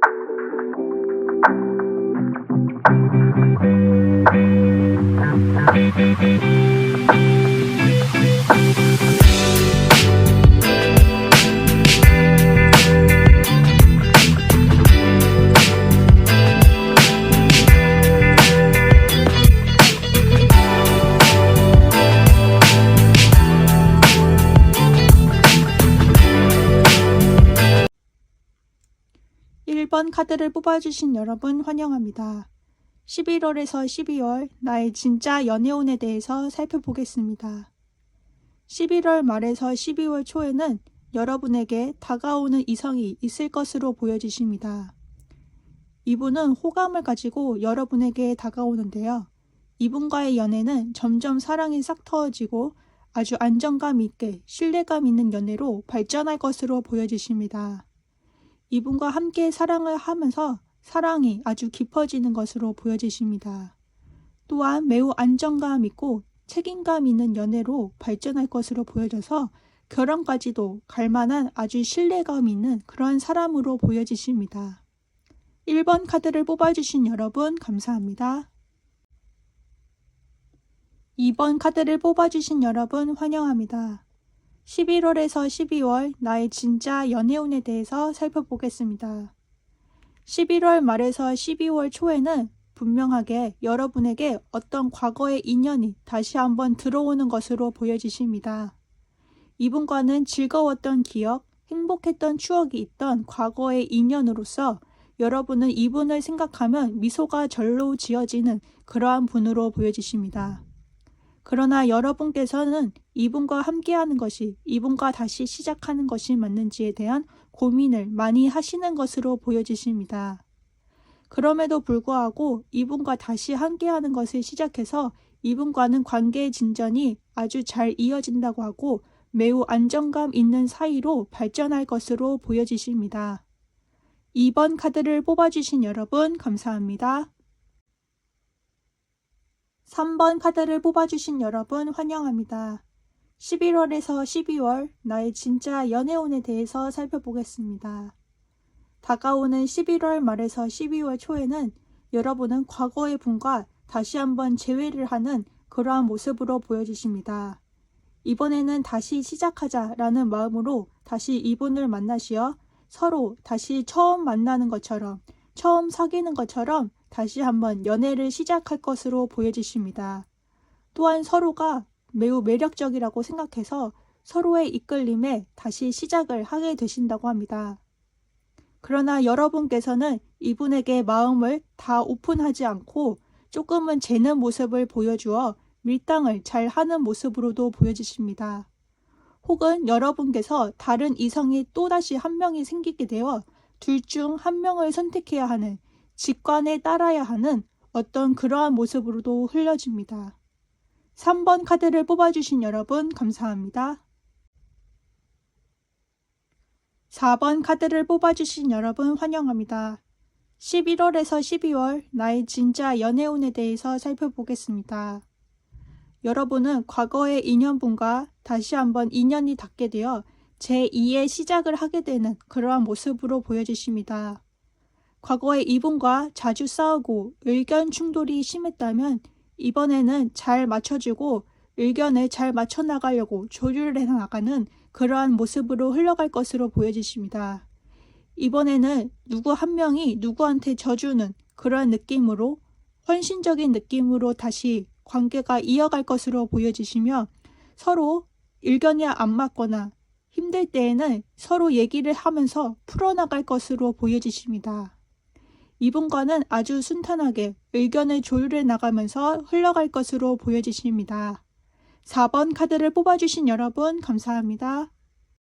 Thank you. 일번 카드를 뽑아주신 여러분 환영합니다. 11월에서 12월 나의 진짜 연애운에 대해서 살펴보겠습니다. 11월 말에서 12월 초에는 여러분에게 다가오는 이성이 있을 것으로 보여지십니다. 이분은 호감을 가지고 여러분에게 다가오는데요. 이분과의 연애는 점점 사랑이 싹 터지고 아주 안정감 있게 신뢰감 있는 연애로 발전할 것으로 보여지십니다. 이분과 함께 사랑을 하면서 사랑이 아주 깊어지는 것으로 보여지십니다. 또한 매우 안정감 있고 책임감 있는 연애로 발전할 것으로 보여져서 결혼까지도 갈 만한 아주 신뢰감 있는 그런 사람으로 보여지십니다. 1번 카드를 뽑아주신 여러분 감사합니다. 2번 카드를 뽑아주신 여러분 환영합니다. 11월에서 12월 나의 진짜 연애운에 대해서 살펴보겠습니다. 11월 말에서 12월 초에는 분명하게 여러분에게 어떤 과거의 인연이 다시 한번 들어오는 것으로 보여지십니다. 이분과는 즐거웠던 기억, 행복했던 추억이 있던 과거의 인연으로서 여러분은 이분을 생각하면 미소가 절로 지어지는 그러한 분으로 보여지십니다. 그러나 여러분께서는 이분과 함께하는 것이 이분과 다시 시작하는 것이 맞는지에 대한 고민을 많이 하시는 것으로 보여지십니다. 그럼에도 불구하고 이분과 다시 함께하는 것을 시작해서 이분과는 관계의 진전이 아주 잘 이어진다고 하고 매우 안정감 있는 사이로 발전할 것으로 보여지십니다. 2번 카드를 뽑아주신 여러분 감사합니다. 3번 카드를 뽑아주신 여러분 환영합니다. 11월에서 12월 나의 진짜 연애운에 대해서 살펴보겠습니다. 다가오는 11월 말에서 12월 초에는 여러분은 과거의 분과 다시 한번 재회를 하는 그러한 모습으로 보여지십니다. 이번에는 다시 시작하자 라는 마음으로 다시 이분을 만나시어 서로 다시 처음 만나는 것처럼 처음 사귀는 것처럼 다시 한번 연애를 시작할 것으로 보여지십니다. 또한 서로가 매우 매력적이라고 생각해서 서로의 이끌림에 다시 시작을 하게 되신다고 합니다. 그러나 여러분께서는 이분에게 마음을 다 오픈하지 않고 조금은 재는 모습을 보여주어 밀당을 잘 하는 모습으로도 보여지십니다. 혹은 여러분께서 다른 이성이 또다시 한 명이 생기게 되어 둘 중 한 명을 선택해야 하는 직관에 따라야 하는 어떤 그러한 모습으로도 흘려집니다. 3번 카드를 뽑아주신 여러분 감사합니다. 4번 카드를 뽑아주신 여러분 환영합니다. 11월에서 12월 나의 진짜 연애운에 대해서 살펴보겠습니다. 여러분은 과거의 인연분과 다시 한번 인연이 닿게 되어 제2의 시작을 하게 되는 그러한 모습으로 보여지십니다. 과거에 이분과 자주 싸우고 의견 충돌이 심했다면 이번에는 잘 맞춰주고 의견을 잘 맞춰 나가려고 조율을 해 나가는 그러한 모습으로 흘러갈 것으로 보여지십니다. 이번에는 누구 한 명이 누구한테 져주는 그러한 느낌으로 헌신적인 느낌으로 다시 관계가 이어갈 것으로 보여지시며 서로 의견이 안 맞거나 힘들 때에는 서로 얘기를 하면서 풀어나갈 것으로 보여지십니다. 이분과는 아주 순탄하게 의견을 조율해 나가면서 흘러갈 것으로 보여지십니다. 4번 카드를 뽑아주신 여러분 감사합니다.